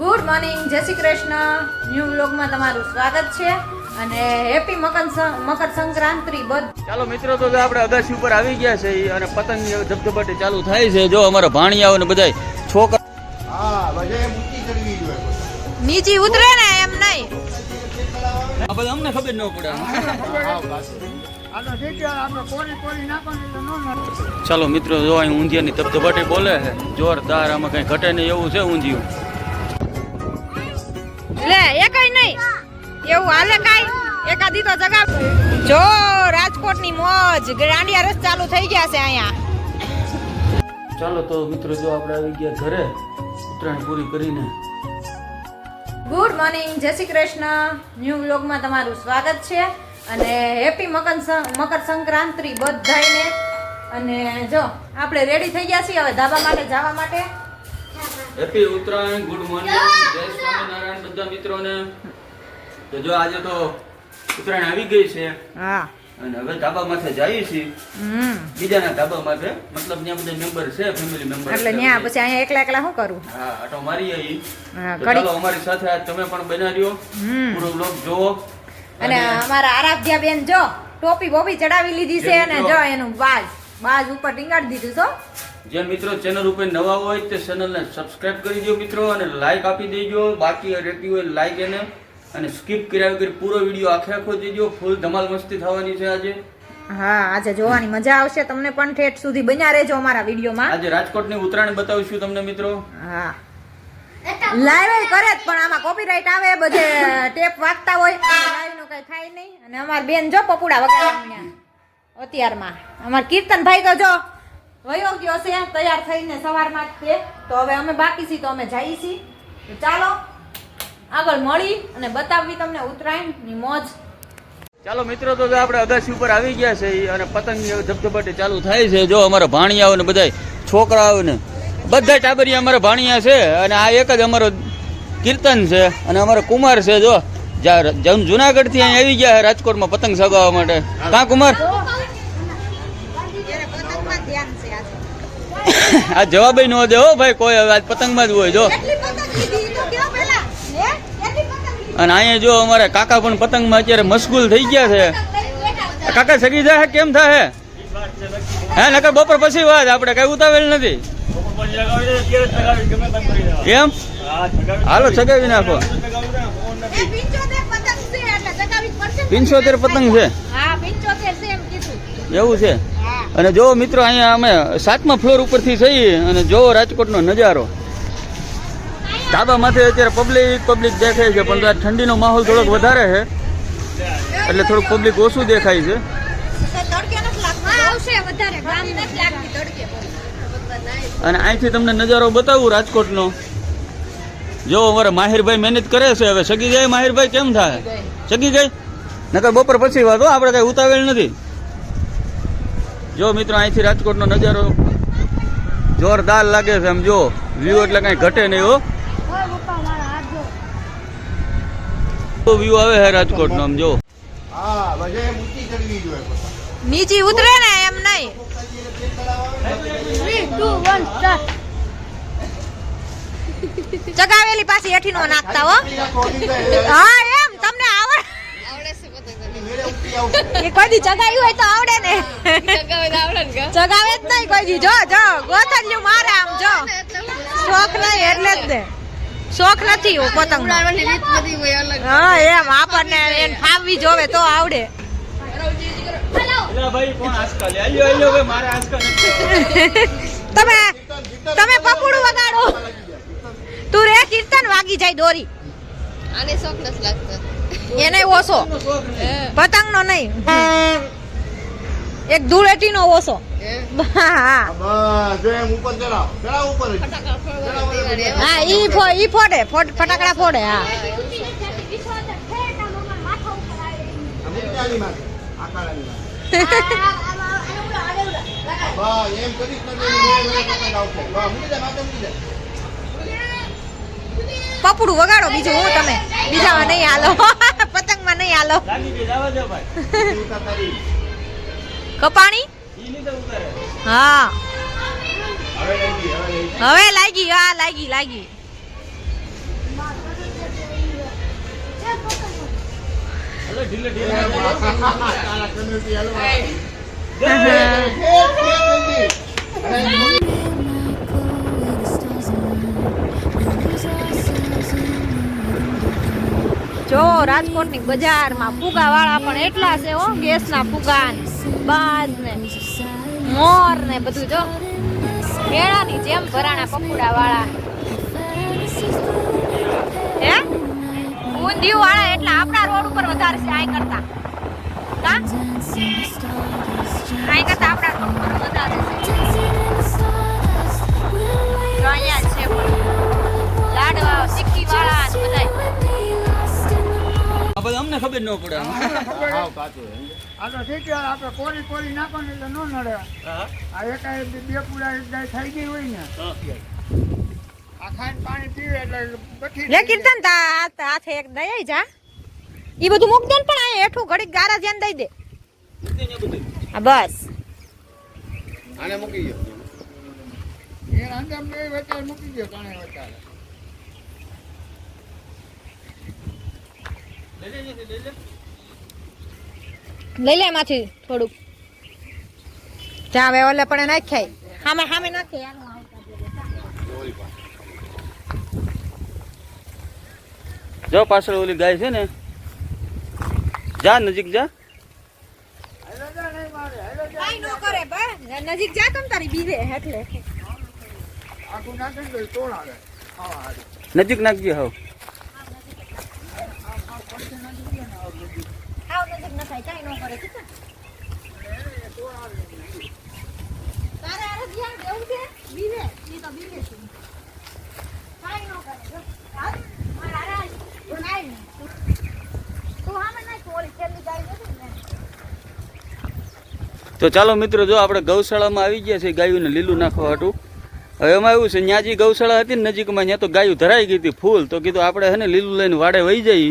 Good morning જય Shri Krishna. New વ્લોગમાં તમારું સ્વાગત છે અને હેપી મકર મકર સંક્રાંતિ બધ ચાલો મિત્રો તો આપણે અગાસી ઉપર આવી ગયા છે અને પતંગ ધબધબાટી ચાલુ થાય છે. જો અમારા ભાણિયાઓ ને બધા છોકરા હા બધે મૂકી કરવી જોઈએ. નીચી ઉતરે ને એમ નહીં. આ બધા અમને ખબર ન પડે. ચાલો મિત્રો જો અહીં ઊંધિયાની ધબધબાટી બોલે છે જોરદાર આમાં કઈ ઘટે નહીં એવું છે ઊંધિયું? લે એકય નહીં. એવું હાલે કાઈ? એકાદી તો જગા જો રાજકોટની મોજ. ગ્રાંડિયા રસ ચાલુ થઈ ગયા છે અહીંયા. ચાલો તો મિત્રો જો આપણે આવી ગયા ઘરે ઉત્તરાયણ પૂરી કરીને. ગુડ મોર્નિંગ જય શ્રી કૃષ્ણ. ન્યૂ વ્લોગમાં તમારું સ્વાગત છે. અને હેપી મકર મકર સંક્રાંતિ બધાને અને જો આપણે રેડી થઈ ગયા છીએ હવે ધાબા માટે જવા માટે. હેપી ઉત્તરાયણ ગુડ મોર્નિંગ જય સ્વામિનારાયણ બધા મિત્રોને. તો જો આજે તો ઉત્તરાયણ આવી ગઈ છે. હા. અને હવે ધાબા માથે જઈએ છીએ. બીજાના ધાબા માથે. મતલબ ત્યાં બધા મેમ્બર છે ફેમિલી મેમ્બર એટલે ત્યાં પછી અહીંયા એકલા એકલા શું કરું? હા આટો મારી આવી હા, ચાલો અમારી સાથે આજ તમે પણ બનાવ્યો રહ્યો. પૂરો બ્લોગ જોવો. અને અમારા આરાધ્યા બેન જો ટોપી બોપી ચડાવી લીધી છે અને જો. એનું બાજ બાજ ઉપર ટીંગાડી દીધું છો જે મિત્રો ચેનલ ઉપર નવા હોય તે ચેનલને સબસ્ક્રાઇબ કરી દો મિત્રો અને લાઈક આપી દેજો. બાકી રહેતી હોય લાઈક એને અને સ્કીપ કર્યા વગર પૂરો વીડિયો આખે આખો દેજો. ફૂલ ધમાલ મસ્તી થવાની છે આજે. હા આજે જોવાની મજા આવશે. તમને પણ ઠેઠ સુધી બન્યા રહેજો અમારા વિડીયોમાં. આજે રાજકોટની ઉત્તરાયણ બતાવીશું તમને મિત્રો. હા. લાઈવ કરે જ પણ આમાં કોપીરાઈટ આવે બધે ટેપ વાગતા હોય. લાઈવનું કઈ થાય નહીં. અને અમાર બેન જો પપુડા વગાડ્યા અત્યારમાં. અમાર કીર્તનભાઈ તો જો વયો ગયો છે, તૈયાર થઈને સવારમાં તે તો હવે અમે બાકી છીએ, તો અમે જઈએ છીએ. ચાલો, આગળ મળી અને બતાવવી તમને ઉત્તરાયણની મોજ. ચાલો મિત્રો, તો આપણે અગાસી ઉપર આવી ગયા છે અને પતંગ ધબધબાટી ચાલુ થાય છે. જો અમારા ભાણિયાઓ ને બધા છોકરાઓ ને બધા ટાબરિયા અમારા ભાણિયા છે અને આ એક જ અમારો કીર્તન છે અને અમારો કુમાર છે, જો. જુનાગઢથી અહીં આવી ગયા રાજકોટમાં પતંગ સગાવવા માટે. કા કુમાર? આ જવાબ ન દે હો ભાઈ કોઈ હવે આજ પતંગમાં જ હોય જો. અને અહીંયા જો અમારે કાકા પણ પતંગમાં અત્યારે મશગુલ થઈ ગયા છે. કાકા સગી જાય કેમ થાય હે નકર બપોર પછી વાત આપણે કઈ ઉતાવેલ નથી. કેમ? હાલો સગાવી નાખો. પિંચોતેર પતંગ છે એવું છે? અને જો મિત્રો અહીંયા અમે સાતમા ફ્લોર ઉપરથી જઈએ અને જો રાજકોટનો નજારો. ધાબા માથે અત્યારે પબ્લિક પબ્લિક દેખાય છે પણ આ ઠંડીનો માહોલ થોડોક વધારે છે. એટલે થોડુંક પબ્લિક ઓછું દેખાય છે. તડકે નથી લાગતો? આવશે વધારે ગામ નથી લાગતી તડકે? અને અહીંથી તમને નજારો બતાવું રાજકોટનો. જો અમારે માહિરભાઈ મહેનત કરે છે હવે. સગી જાય માહિરભાઈ કેમ થાય? સગી ગઈ નકર બપોર પછી વાત હો આપણે કઈ ઉતાવેલ નથી. જો મિત્રો અહીંથી રાજકોટનો નજારો જોરદાર લાગે છે આમ જો વ્યૂ એટલે કઈ ઘટે નહીં હો વ્યૂ આવે છે રાજકોટનો આમ જો નીચી ઉતરે ને એમ નહીં ચગાવેલી પાછી હેઠી નો નાખતા હો હા એમ તમને આવડે એ કોઈ દી ચગાવ્યું હોય તો આવડે ને. ચગાવે જ નહીં કોઈ દી. જો જો ગોથલિયું મારે આમ જો. શોખ નહીં એટલે જ ને. શોખ નથી પતંગ હા એમ આપણને એને ફાવવી જોવે તો આવડે. તમે તમે પપુડું વગાડો. તું રે કીર્તન વાગી જાય દોરી. આને શોખ નથી લાગતો. એને ઓછો પતંગ નો નહીં. એક ધૂળેટી નો ઓછો હા. ઈ ફો ઈ ફોડે ફટાકડા ફોડે હા. એમ કરીશ પપડું વગાડો બીજું હું તમે બીજામાં નહીં હાલો પતંગમાં નહીં હાલો કપાણી હા હવે લાગી હા લાગી લાગી ઢીલે જો રાજકોટની બજારમાં ફુગા વાળા પણ એટલા છે હો, ગેસના ફુગા બાજ ને મોર ને બધું જો. કેળાની જેમ ભરાણા પકોડા વાળા હે? ઊંધિયું વાળા એટલે આપણા રોડ ઉપર વધારે છે આઈ કરતા. કા? આઈ કરતા આપણા રોડ ઉપર વધારે છે. અહીંયા છે લાડવા સિક્કી વાળા બધાય. આ બધું ખબર ન પડે આ તો ઠીક છે આપણે કોરી કોરી નાખો ને એટલે ન નડે. આ એકાય બે બે પૂરા એક ગાય થઈ ગઈ હોય ને. આ ખાઈને પાણી પીવે એટલે લે કીર્તન તા હાથે એક દઈ જા. ઈ બધું મૂક દે ને પણ આ હેઠું ઘડીક ગારા જેમ દઈ દે. હા બસ. આને મૂકી ગયો એ બે વચ્ચે મૂકી ગયો કાણે વચ્ચે લઈ લે એમાંથી થોડુંક. જા હવે ઓલે પણ નાખ્યા હામે હામે નાખે. જો પાછળ ઓલી ગાય છે ને. જા નજીક જા. કાઈ નો કરે બા. નજીક જા તમ તારી બીવે એટલે. નજીક નાખજે હાવ. તો જો. ચાલો મિત્રો, જો આપણે ગૌશાળામાં આવી ગયા છે ગાયોને લીલું નાખવા હતું હવે એમાં એવું છે, ન્યાજી ગૌશાળા હતી ને નજીકમાં, ત્યાં તો ગાયું ધરાઈ ગઈ હતી ફૂલ. તો કીધું આપણે હે ને લીલું લઈને વાડે વહી જઈ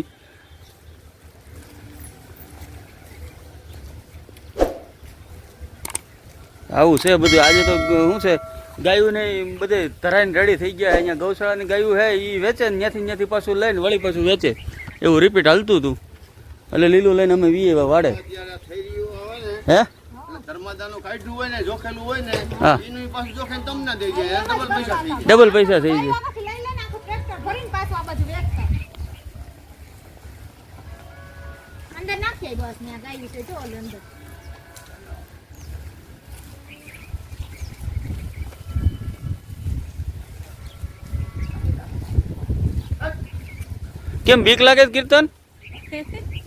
આવું છે બધું. આજે તો શું છે ગાયું ને બધે ધરાઈને રેડી થઈ ગયા. અહીંયા ગૌશાળાની ગાયું હે એ વેચે ને ત્યાંથી ત્યાંથી પાછું લઈને વળી પાછું વેચે. એવું રિપીટ હાલતું હતું. એટલે લીલું લઈને અમે વીએ વાડે. થઈ રહ્યું હે ને ને ડબલ પૈસા થઈ જાય. ડબલ પૈસા થઈ જાય. આમાંથી લઈ લઈને આખું ટ્રેક્ટર ભરીને પાછું આ બાજુ વેચતા. અંદર નાખી બસ ત્યાં ગાયું છે જો અંદર. કેમ બીક લાગે કીર્તન?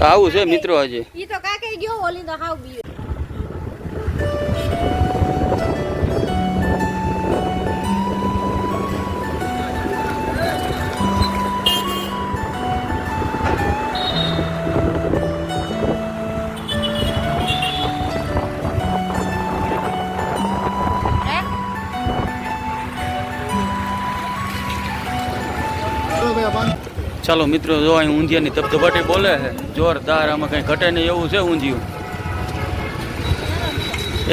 આવું છે મિત્રો આજે. ઈ તો કાકે ગયો ઓલી તો હાવ બી ચલો મિત્રો જો અહીં ઊંધિયાની ધબધબાટી બોલે છે જોરદાર આમાં કંઈ ઘટે નહીં એવું છે ઊંધિયું?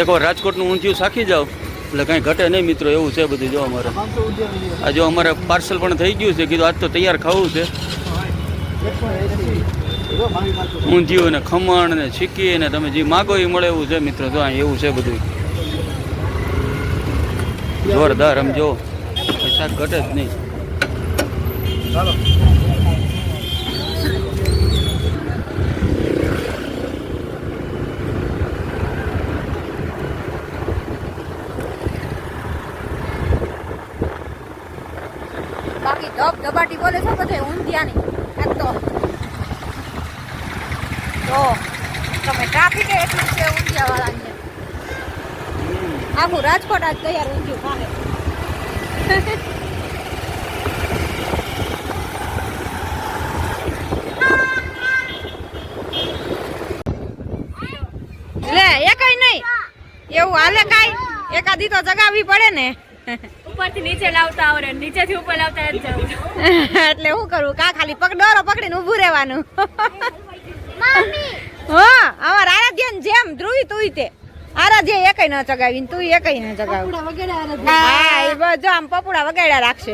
એકવાર રાજકોટનું ઊંધિયું સાખી જાઓ. એટલે કંઈ ઘટે નહીં મિત્રો એવું છે બધું જો અમારે. આ જો અમારે પાર્સલ પણ થઈ ગયું છે કીધું આજ તો તૈયાર ખાવું છે. ઊંધિયું ને ખમણ ને છીકી ને તમે જે માગો એ મળે એવું છે મિત્રો જો અહીં એવું છે બધું. જોરદાર આમ જો શાક ઘટે જ નહીં. બાકી ધબ ધબાટી બોલે છે બધે ઊંધિયાની એક તો. તમે ટ્રાફિક એટલું છે ઊંધિયા વાળાની આખું રાજકોટ આજ તૈયાર ઊંધિયું ખાને લે એકાઈ નહીં એવું હાલે કાઈ? એકાદી તો જગાવી પડે ને. ઉપરથી નીચે લાવતા આવડે નીચેથી ઉપર લાવતા જ જવું. એટલે શું કરું? કા ખાલી પગ દોરો પકડીને ઊભું રહેવાનું? હા અમાર આરાધ્યન જેમ ધ્રુવી તુંય તે. આરાધ્ય એકય ન ચગાવી તું એકય ન ચગાવી હા એ બધું આમ પપુડા વગાડ્યા રાખશે.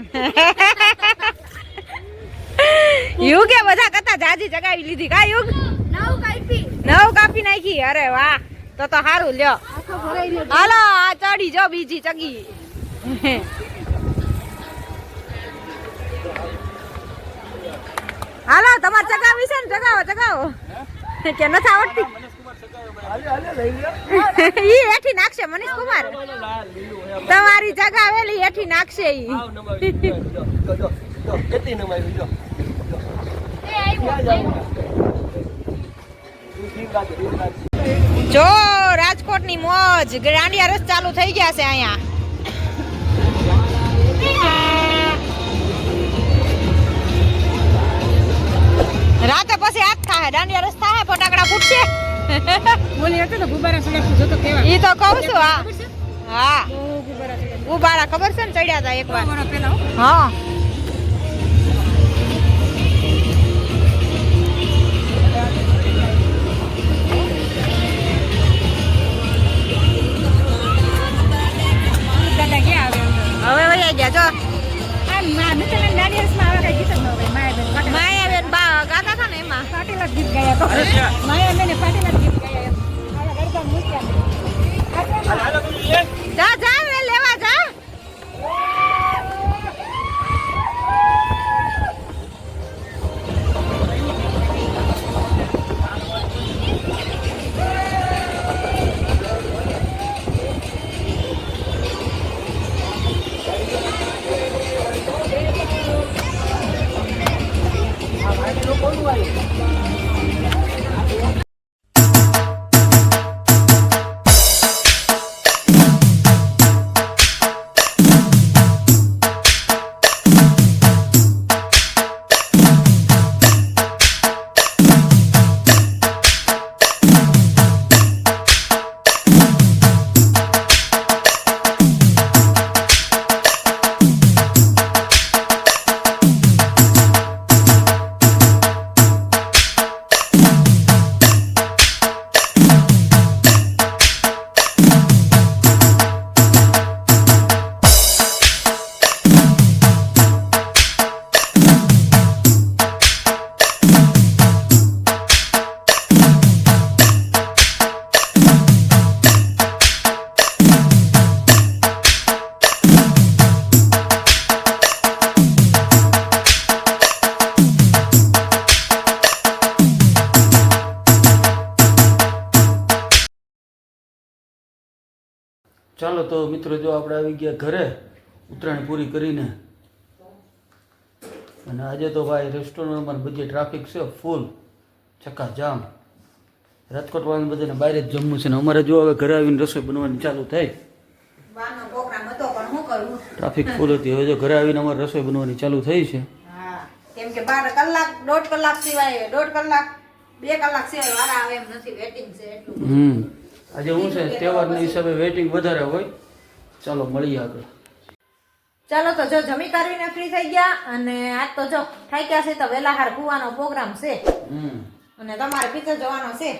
યુગે બધા કરતા જાજી ચગાવી લીધી. કા યુગ? નવ કાપી નાખી. અરે વાહ. તો તો સારું લ્યો. હાલો આ ચડી જો બીજી ચગી. હાલો તમારે ચગાવી છે ને? ચગાવો ચગાવો. કે નથી આવડતી? ઈ હેઠી નાખશે મનીષ કુમાર. તમારી ચગાવેલી હેઠી નાખશે ઈ. જો રાજકોટની મોજ. દાંડિયા રસ ચાલુ થઈ ગયા છે અહીંયા. રાતે પછી આજ થાય દાંડિયા રસ થાય ફટાકડા ફૂટશે. બોલી હતી ને ગુબારા સડક જોતો કેવા? ઈ તો કહું છું હા. હા. ગુબારા ખબર છે ને ચડ્યા હતા એકવાર હા. ચાલો તો મિત્રો જો આપણે આવી ગયા ઘરે ઉત્તરાયણ પૂરી કરીને. અને આજે તો ભાઈ રેસ્ટોરન્ટમાં બધી ટ્રાફિક છે ફૂલ ચક્કાજામ રાજકોટ વાળાને બધાને બહાર જ જમવું છે ને અમારે જો હવે ઘરે આવીને રસોઈ બનવાની ચાલુ થઈ. ટ્રાફિક ફૂલ હતી હવે જો ઘરે આવીને અમારે રસોઈ બનવાની ચાલુ થઈ છે. કેમ કે બાર કલાક દોઢ કલાક સિવાય દોઢ કલાક બે કલાક સિવાય વારા આવે એમ નથી વેટિંગ છે એટલું હમ. આજે હું છે તહેવારના હિસાબે વેઇટિંગ વધારે હોય. ચાલો મળીએ આગળ. ચાલો તો જો જમી કરીને ફ્રી થઈ ગયા અને આજ તો જો થાક્યા છે તો વેલા હાર કુવાનો પ્રોગ્રામ છે. અને તમારે પિક્ચર જોવાનો છે.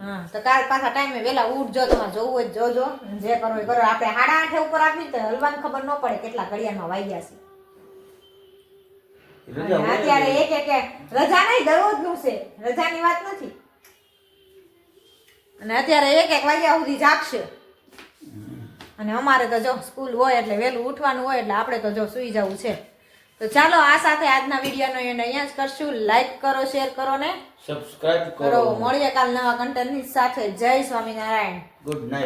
હા તો કાલ પાછા ટાઈમે વેલા ઉઠજો તમારે જોવું હોય જોજો. જે કરવું એ કરો. આપણે સાડા આઠે ઉપર આપી તો હલવાની ખબર ન પડે કેટલા ઘડિયાળમાં વાગ્યા છે. અત્યારે એક એક રજા નહીં દરરોજનું છે. રજાની વાત નથી. અને અત્યારે એક એક વાગ્યા સુધી જાગશે. અને અમારે તો જો સ્કૂલ હોય એટલે વહેલું ઉઠવાનું હોય એટલે આપણે તો જો સુઈ જવું છે. તો ચાલો આ સાથે આજના વિડીયોનો એને અહીંયા જ કરશું. લાઈક કરો શેર કરો ને. સબસ્ક્રાઇબ કરો. કરો. મળીએ કાલ નવા કન્ટેન્ટની સાથે. જય સ્વામિનારાયણ. Good night